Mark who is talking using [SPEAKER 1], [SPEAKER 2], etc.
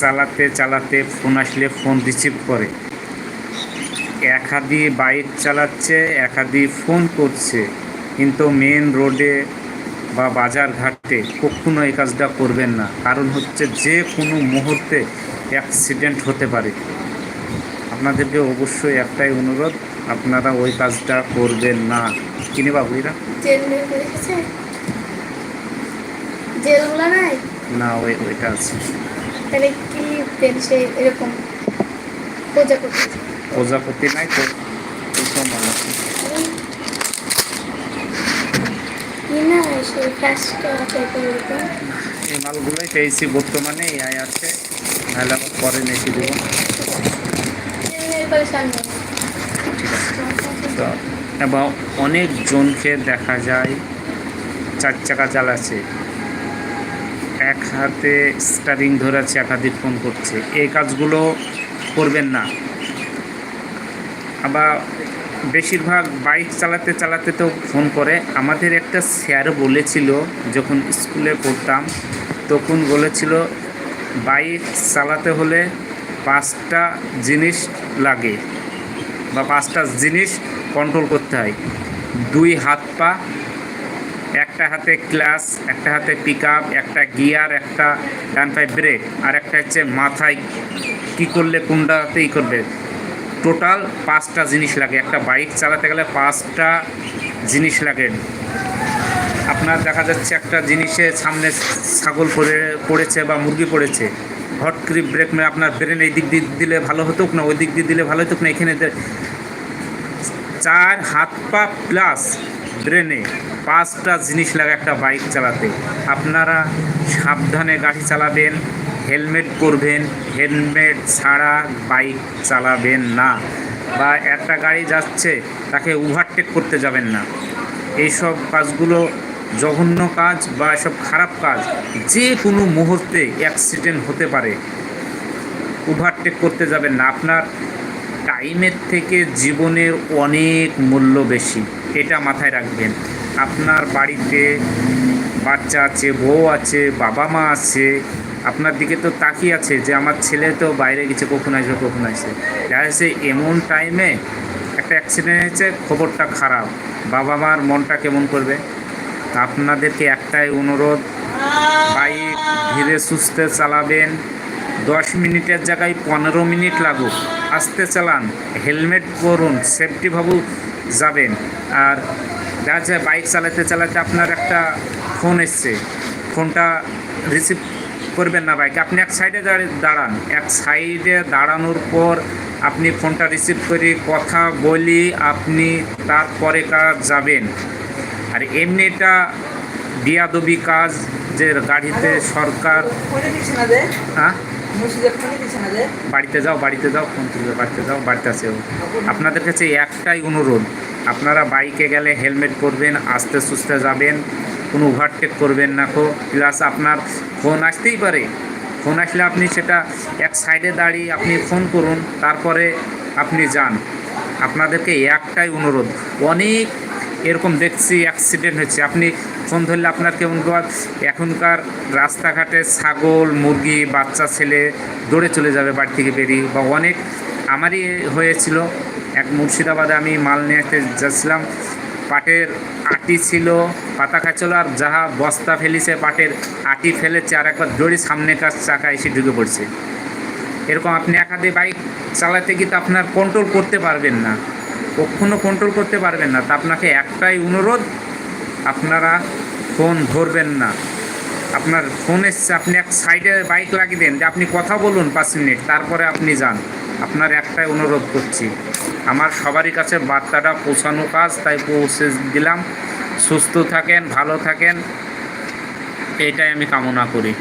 [SPEAKER 1] চালাতে চালাতে ফোন আসলে ফোন রিসিভ করে। একাদি বাইক চালাচ্ছে একাদি ফোন করছে। কিন্তু মেন রোডে বা বাজার ঘাটে কখনো এই কাজটা করবেন না। কারণ হচ্ছে যে কোনো মুহূর্তে অ্যাক্সিডেন্ট হতে পারে। আপনাদেরকে অবশ্যই একটাই অনুরোধ আপনারা ওই কাজটা করবেন না। কিনে বাবুরা না ওই ওইটা আছে।
[SPEAKER 2] তাহলে কি পেনছে এরকম করতে
[SPEAKER 1] প্রজাপতি নাই তো এই মালগুলোই পেয়েছি বর্তমানে এআই আছে। নাহলে আবার পরে নেছি দেবো। তো এবং অনেক জনকে দেখা যায় চার চাকা চালাচ্ছে। এক হাতে স্টারিং ধরেছে, এক হাতে ফোন করছে। এই কাজগুলো করবেন না। আবার বেশিরভাগ বাইক চালাতে চালাতে তো ফোন করে। আমাদের একটা স্যার বলেছিল, যখন স্কুলে পড়তাম, তখন বলেছিল বাইক চালাতে হলে পাঁচটা জিনিস লাগে বা পাঁচটা জিনিস কন্ট্রোল করতে হয়। দুই হাত পা একটা হাতে ক্লাস, একটা হাতে পিক একটা গিয়ার একটা ডান পায়ে ব্রেক আর একটা হচ্ছে মাথায় কি করলে কোনটাতে ই করবে? টোটাল পাঁচটা জিনিস লাগে। একটা বাইক চালাতে গেলে পাঁচটা জিনিস লাগে। আপনার দেখা যাচ্ছে একটা জিনিসে সামনে ছাগল পড়ে, পড়েছে বা মুরগি পড়েছে। হট ক্রিপ ব্রেক মেরে আপনার ব্রেন এই দিক দিয়ে দিলে ভালো হতো না, ওই দিক দিয়ে দিলে ভালো হতো না, এখানে চার হাত পা প্লাস ব্রেনে পাঁচটা জিনিস লাগে একটা বাইক চালাতে। আপনারা সাবধানে গাড়ি চালাবেন, হেলমেট করবেন হেলমেট ছাড়া বাইক চালাবেন না। বা একটা গাড়ি যাচ্ছে, তাকে ওভারটেক করতে যাবেন না। এইসব কাজগুলো জঘন্য কাজ বা এসব খারাপ কাজ যে কোনো মুহূর্তে অ্যাক্সিডেন্ট হতে পারে। ওভারটেক করতে যাবেন না। আপনার টাইমের থেকে জীবনের অনেক মূল্য বেশি, এটা মাথায় রাখবেন। আপনার বাড়িতে বাচ্চা আছে, বউ আছে, বাবা মা আছে, আপনার দিকে তো তাকিয়ে আছে যে আমার ছেলে তো বাইরে গেছে, কখন আসবে কখন আসবে। দেখা যাচ্ছে এমন টাইমে একটা অ্যাক্সিডেন্ট হয়েছে, খবরটা খারাপ। বাবা মার মনটা কেমন করবে? আপনাদেরকে একটাই অনুরোধ, বাইক ধীরে সুস্থে চালাবেন। দশ মিনিটের জায়গায় পনেরো মিনিট লাগুক। আস্তে চালান হেলমেট পরুন সেফটি ভাবু যাবেন। আর দেখা যায় বাইক চালাতে চালাতে আপনার একটা ফোন এসছে। ফোনটা রিসিভ করবেন না বাইক। আপনি এক সাইডে দাঁড়ান। এক সাইডে দাঁড়ানোর পর আপনি ফোনটা রিসিভ করে কথা বলি আপনি তারপরে কাজ যাবেন। আর এমনি এটা বিয়াদবি কাজ যে গাড়িতে সরকার হ্যাঁ? বাড়িতে যাও বাড়িতে যাও ফোন তুলবে বাড়িতে যাও বাড়িতে আছে আপনাদের কাছে একটাই অনুরোধ আপনারা বাইকে গেলে হেলমেট পরবেন আস্তে সুস্তে যাবেন কোনো ওভারটেক করবেন না কো। প্লাস আপনার ফোন আসতেই পারে। ফোন আসলে আপনি সেটা এক সাইডে দাঁড়িয়ে আপনি ফোন করুন তারপরে আপনি যান। আপনাদেরকে একটাই অনুরোধ। অনেক এরকম দেখছি অ্যাক্সিডেন্ট হচ্ছে। আপনি ফোন ধরলে আপনার কেমন এখনকার রাস্তাঘাটে ছাগল, মুরগি, বাচ্চা, ছেলে দৌড়ে চলে যাবে বাড়ি থেকে বেরিয়ে। বা অনেক আমারই হয়েছিল। এক মুর্শিদাবাদে আমি মাল নিয়ে যাচ্ছিলাম। পাটের আটি ছিল, পাতা খাচ্ছিল আর যাহা বস্তা ফেলিছে পাটের আটি ফেলেছে আর একবার দড়ি সামনেকার চাকা এসে ঢুকে পড়ছে। এরকম আপনি একাধে বাইক চালাতে গিয়ে তো আপনার কন্ট্রোল করতে পারবেন না। কখনো কন্ট্রোল করতে পারবেন না। তা আপনাকে একটাই অনুরোধ আপনারা ফোন ধরবেন না। আপনার ফোন এসছে আপনি এক সাইডে বাইক লাগিয়ে দেন যে আপনি কথা বলুন পাঁচ মিনিট, তারপরে আপনি যান। আপনার একটাই অনুরোধ করছি। আমার সবারই কাছে বার্তাটা পৌঁছানো কাজ, তাই পৌঁছে দিলাম। সুস্থ থাকেন, ভালো থাকেন। এটাই আমি কামনা করি।